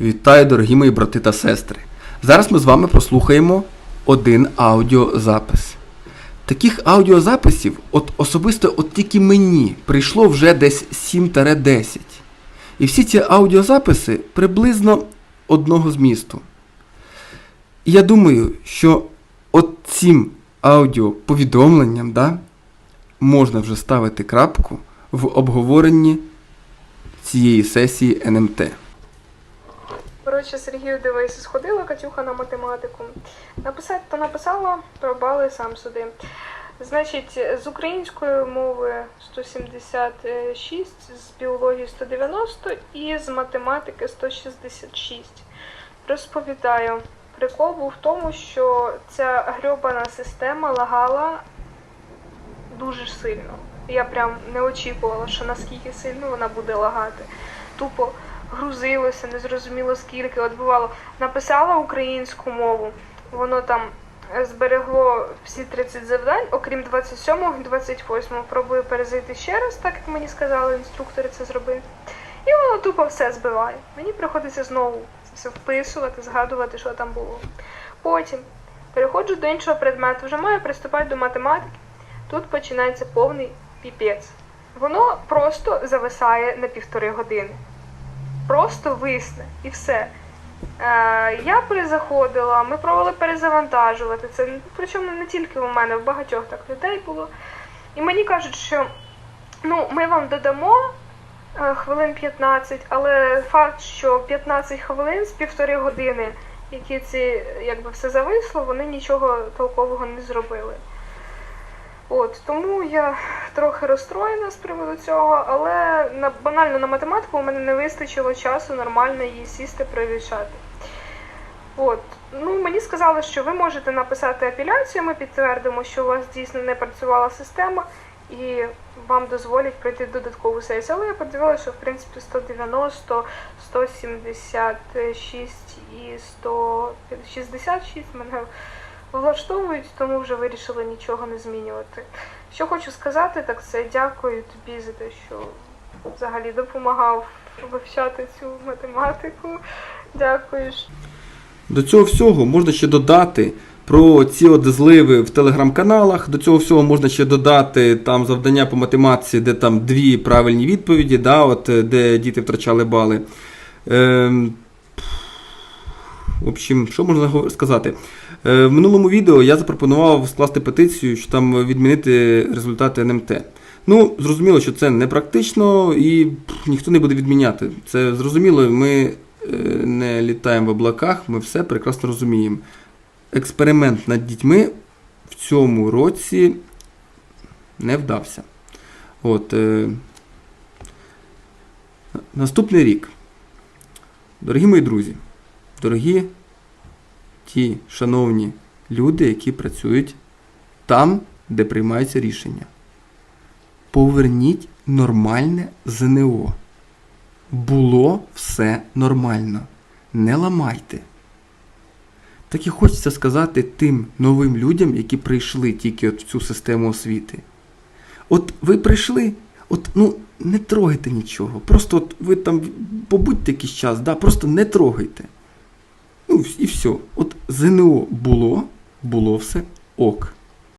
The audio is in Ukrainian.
Вітаю, дорогі мої брати та сестри. Зараз ми з вами прослухаємо один аудіозапис. Таких аудіозаписів, от особисто от тільки мені, прийшло вже десь 7-10. І всі ці аудіозаписи приблизно одного змісту. І я думаю, що от цим аудіоповідомленням да, можна вже ставити крапку в обговоренні цієї сесії НМТ. Коротше, Сергію дивись, сходила Катюха на математику. Написати то написала, про бали сам суди. Значить, з української мови 176, з біології 190 і з математики 166. Розповідаю. Прикол був в тому, що ця грьобана система лагала дуже сильно. Я прям не очікувала, що наскільки сильно вона буде лагати. Тупо грузилося, не зрозуміло скільки. От бувало, написала українську мову, воно там е, зберегло всі 30 завдань, окрім 27-го і 28-го. Пробую перезайти ще раз, так як мені сказали інструктори це зробити. І воно тупо все збиває. Мені приходиться знову це все вписувати, згадувати, що там було. Потім переходжу до іншого предмету, вже маю приступати до математики. Тут починається повний піпець. Воно просто зависає на півтори години. Просто висне і все. Е, я перезаходила, ми пробували перезавантажувати це. Причому не тільки у мене, в багатьох так людей було. І мені кажуть, що ну, ми вам додамо е, хвилин 15, але факт, що 15 хвилин з півтори години, які ці якби все зависло, вони нічого толкового не зробили. От тому я трохи розстроєна з приводу цього, але на банально на математику у мене не вистачило часу нормально її сісти привчати. От. Ну, мені сказали, що ви можете написати апеляцію, ми підтвердимо, що у вас дійсно не працювала система, і вам дозволять пройти додаткову сесію. Але я подивилася, що в принципі 190, 176 і 166 мене влаштовують, тому вже вирішили нічого не змінювати. Що хочу сказати, так це дякую тобі за те, що взагалі допомагав вивчати цю математику. Дякую. До цього всього можна ще додати про ці от зливи в телеграм-каналах. До цього всього можна ще додати там завдання по математиці, де там дві правильні відповіді, да, от, де діти втрачали бали. Ем, в общем, що можна сказати? Е, В минулому відео я запропонував скласти петицію, що там відмінити результати НМТ. Ну, зрозуміло, що це не практично і ніхто не буде відміняти. Це зрозуміло, ми е, не літаємо в облаках, ми все прекрасно розуміємо. Експеримент над дітьми в цьому році не вдався. От, е, наступний рік. Дорогі мої друзі, дорогі ті шановні люди, які працюють там, де приймаються рішення. Поверніть нормальне ЗНО. Було все нормально. Не ламайте. Так і хочеться сказати тим новим людям, які прийшли тільки от в цю систему освіти. От ви прийшли, от ну не трогайте нічого. Просто от ви там побудьте якийсь час, да, просто не трогайте. Ну і все. От ЗНО було, було все ок.